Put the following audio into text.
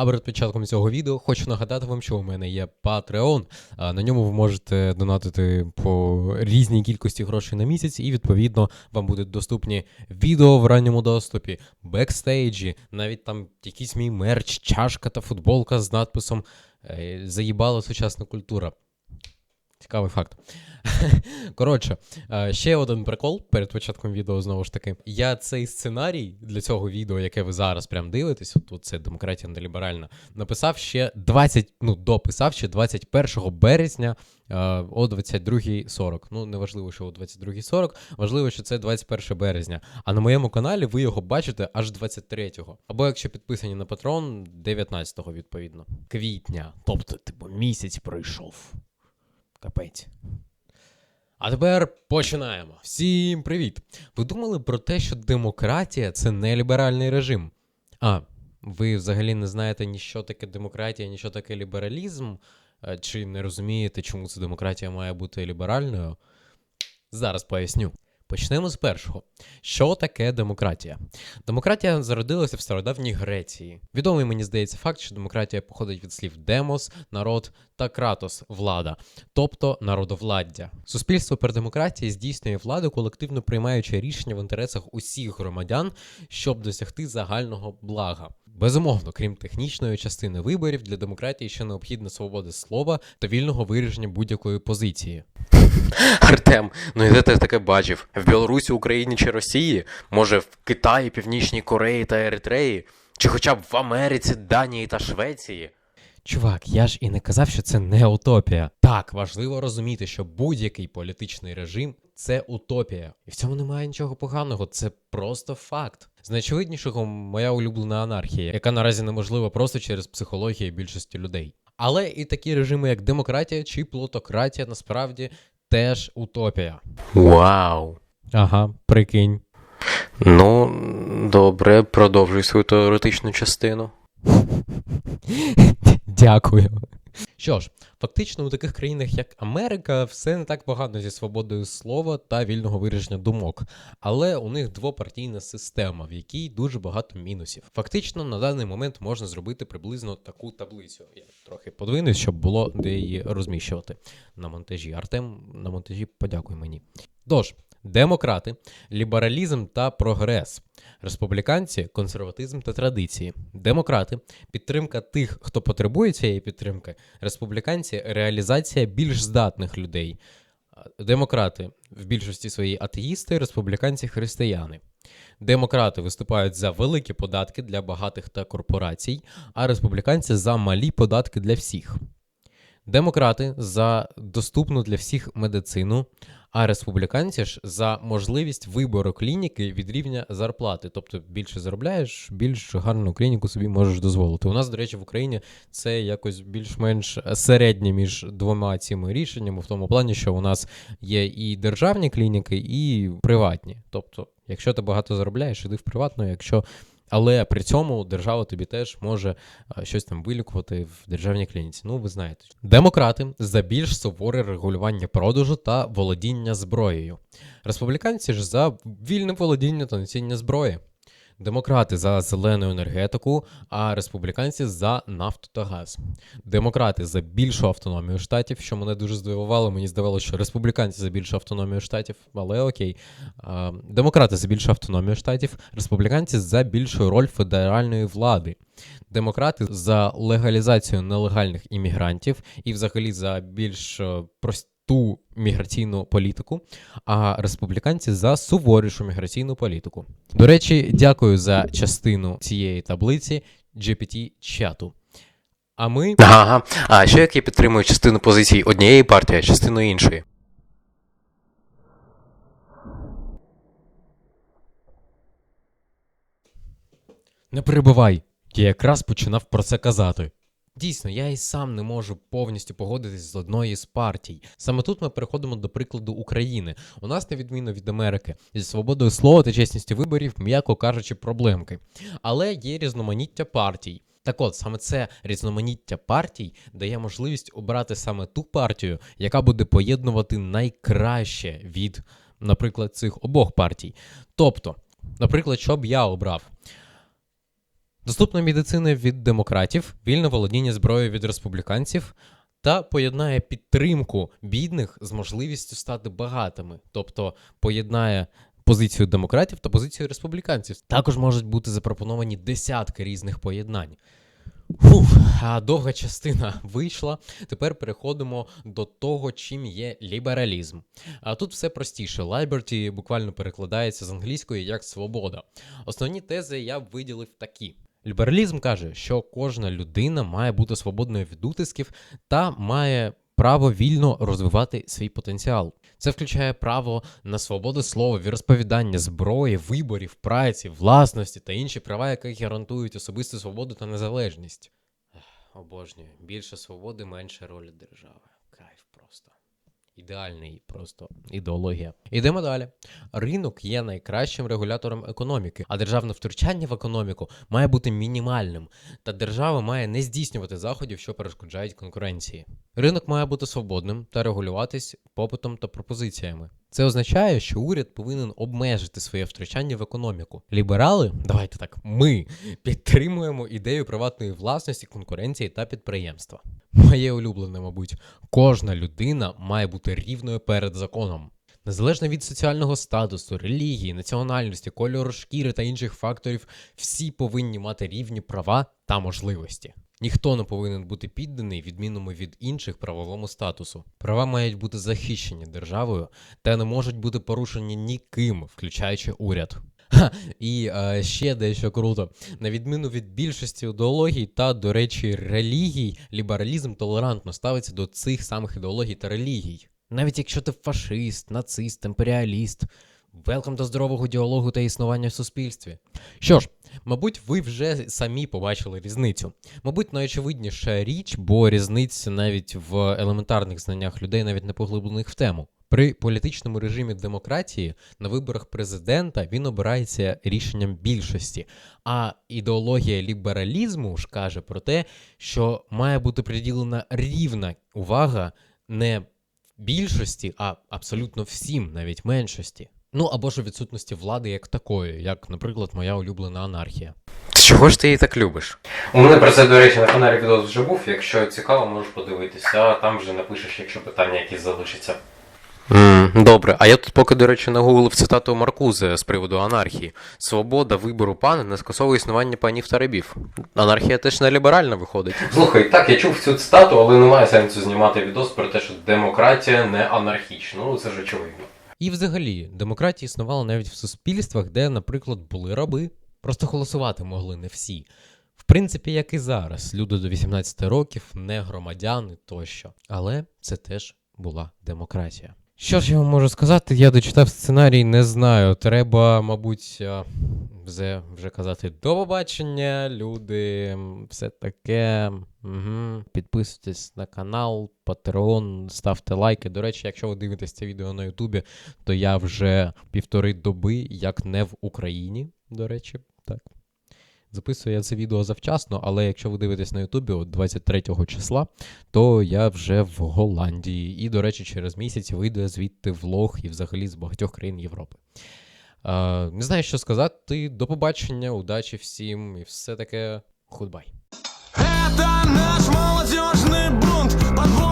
А перед початком цього відео хочу нагадати вам, що у мене є Patreon. На ньому ви можете донатити по різній кількості грошей на місяць, і відповідно вам будуть доступні відео в ранньому доступі, бекстейджі, навіть там якийсь мій мерч, чашка та футболка з надписом е, Заїбала сучасна культура. Цікавий факт. Коротше, е, ще один прикол перед початком відео знову ж таки. Я цей сценарій для цього відео, яке ви зараз прям дивитесь, тут це демократія неліберальна, написав ще 20, ну, дописав ще 21 березня е, о 22.40. Ну, не важливо, що о 22.40, важливо, що це 21 березня. А на моєму каналі ви його бачите аж 23-го. Або якщо підписані на патрон, 19-го, відповідно. Квітня. Тобто, типу, місяць пройшов. Капець. А тепер починаємо. Всім привіт! Ви думали про те, що демократія це не ліберальний режим? А, ви взагалі не знаєте ні що таке демократія, ні що таке лібералізм? Чи не розумієте, чому ця демократія має бути ліберальною? Зараз поясню. Почнемо з першого. Що таке демократія? Демократія зародилася в стародавній Греції. Відомий мені здається факт, що демократія походить від слів демос, народ та кратос влада, тобто народовладдя. Суспільство при демократії здійснює владу, колективно приймаючи рішення в інтересах усіх громадян, щоб досягти загального блага. Безумовно, крім технічної частини виборів, для демократії ще необхідна свобода слова та вільного вираження будь-якої позиції. Артем, ну і де ти таке бачив? В Білорусі, Україні чи Росії? Може, в Китаї, Північній Кореї та Еритреї? Чи хоча б в Америці, Данії та Швеції? Чувак, я ж і не казав, що це не утопія. Так, важливо розуміти, що будь-який політичний режим це утопія. І в цьому немає нічого поганого, це просто факт. З найочевиднішого моя улюблена анархія, яка наразі неможлива просто через психологію більшості людей. Але і такі режими, як демократія чи плутократія, насправді теж утопія. Вау. Ага, прикинь. Ну, добре, продовжуй свою теоретичну частину. Дякую. Що ж, фактично у таких країнах, як Америка, все не так погано зі свободою слова та вільного вираження думок, але у них двопартійна система, в якій дуже багато мінусів. Фактично, на даний момент можна зробити приблизно таку таблицю. Я трохи подвинусь, щоб було де її розміщувати на монтажі. Артем на монтажі подякуй мені. Тож, демократи, лібералізм та прогрес. Республіканці консерватизм та традиції. Демократи підтримка тих, хто потребує цієї підтримки. Республіканці реалізація більш здатних людей. Демократи в більшості своїй атеїсти, республіканці християни. Демократи виступають за великі податки для багатих та корпорацій, а республіканці за малі податки для всіх. Демократи за доступну для всіх медицину, а республіканці ж за можливість вибору клініки від рівня зарплати. Тобто більше заробляєш, більш гарну клініку собі можеш дозволити. У нас, до речі, в Україні це якось більш-менш середнє між двома цими рішеннями, в тому плані, що у нас є і державні клініки, і приватні. Тобто, якщо ти багато заробляєш, іди в приватну, якщо але при цьому держава тобі теж може щось там вилікувати в державній клініці. Ну, ви знаєте. Демократи за більш суворе регулювання продажу та володіння зброєю. Республіканці ж за вільне володіння та носіння зброї. Демократи за зелену енергетику, а республіканці за нафту та газ. Демократи за більшу автономію штатів, що мене дуже здивувало. Мені здавалося, що республіканці за більшу автономію штатів, але окей. Демократи за більшу автономію штатів, республіканці за більшу роль федеральної влади. Демократи за легалізацію нелегальних іммігрантів і взагалі за більш е, просту міграційну політику, а республіканці за суворішу міграційну політику. До речі, дякую за частину цієї таблиці GPT-чату. А ми Ага, а ще як я підтримую частину позицій однієї партії, а частину іншої. Не перебивай. Я якраз починав про це казати. Дійсно, я і сам не можу повністю погодитись з одної з партій. Саме тут ми переходимо до прикладу України. У нас, на відміну від Америки, зі свободою слова та чесністю виборів, м'яко кажучи, проблемки. Але є різноманіття партій. Так от, саме це різноманіття партій дає можливість обрати саме ту партію, яка буде поєднувати найкраще від, наприклад, цих обох партій. Тобто, наприклад, що б я обрав? Доступна медицина від демократів, вільне володіння зброєю від республіканців та поєднає підтримку бідних з можливістю стати багатими, тобто поєднає позицію демократів та позицію республіканців. Також можуть бути запропоновані десятки різних поєднань. Фух, а довга частина вийшла. Тепер переходимо до того, чим є лібералізм. А тут все простіше. Liberty буквально перекладається з англійської як свобода. Основні тези я б виділив такі. Лібералізм каже, що кожна людина має бути свободною від утисків та має право вільно розвивати свій потенціал. Це включає право на свободу слова, віросповідання, зброї, виборів, праці, власності та інші права, які гарантують особисту свободу та незалежність. Обожнюю. Більше свободи, менше ролі держави. Ідеальний просто ідеологія. Ідемо далі. Ринок є найкращим регулятором економіки, а державне втручання в економіку має бути мінімальним, та держава має не здійснювати заходів, що перешкоджають конкуренції. Ринок має бути свободним та регулюватись попитом та пропозиціями. Це означає, що уряд повинен обмежити своє втручання в економіку. Ліберали, давайте так, ми підтримуємо ідею приватної власності, конкуренції та підприємства. Моє улюблене, мабуть, кожна людина має бути рівною перед законом. Незалежно від соціального статусу, релігії, національності, кольору шкіри та інших факторів, всі повинні мати рівні права та можливості. Ніхто не повинен бути підданий відмінному від інших правовому статусу. Права мають бути захищені державою та не можуть бути порушені ніким, включаючи уряд. Ха, і е, ще дещо круто. На відміну від більшості ідеологій та, до речі, релігій, лібералізм толерантно ставиться до цих самих ідеологій та релігій. Навіть якщо ти фашист, нацист, імперіаліст, велкам до здорового діалогу та існування в суспільстві. Що ж, мабуть, ви вже самі побачили різницю. Мабуть, найочевидніша річ, бо різниця навіть в елементарних знаннях людей, навіть не поглиблених в тему. При політичному режимі демократії на виборах президента він обирається рішенням більшості. А ідеологія лібералізму ж каже про те, що має бути приділена рівна увага не більшості, а абсолютно всім, навіть меншості. Ну або ж у відсутності влади як такої, як, наприклад, моя улюблена анархія. Чого ж ти її так любиш? У мене про це, до речі, на каналі відео вже був. Якщо цікаво, можеш подивитися, а там вже напишеш, якщо питання якісь залишаться. Mm, добре, а я тут поки, до речі, нагуглив цитату Маркузе з приводу анархії. Свобода вибору пана не скасовує існування панів та рабів. Анархія теж не ліберальна виходить. Слухай, так, я чув цю цитату, але немає сенсу знімати відос про те, що демократія не анархічна. Ну, це ж очевидно. І взагалі, демократія існувала навіть в суспільствах, де, наприклад, були раби. Просто голосувати могли не всі. В принципі, як і зараз, люди до 18 років, не громадяни тощо. Але це теж була демократія. Що ж я вам можу сказати? Я дочитав сценарій, не знаю. Треба, мабуть, вже, вже казати до побачення, люди, все таке. Угу. Підписуйтесь на канал, Patreon, ставте лайки. До речі, якщо ви дивитесь це відео на Ютубі, то я вже півтори доби, як не в Україні, до речі, так. Записую я це відео завчасно, але якщо ви дивитесь на Ютубі 23 числа, то я вже в Голландії. І, до речі, через місяць вийде звідти влог і взагалі з багатьох країн Європи. Е, не знаю, що сказати. До побачення, удачі всім і все таке. Худбай. Это наш молодежный бунт.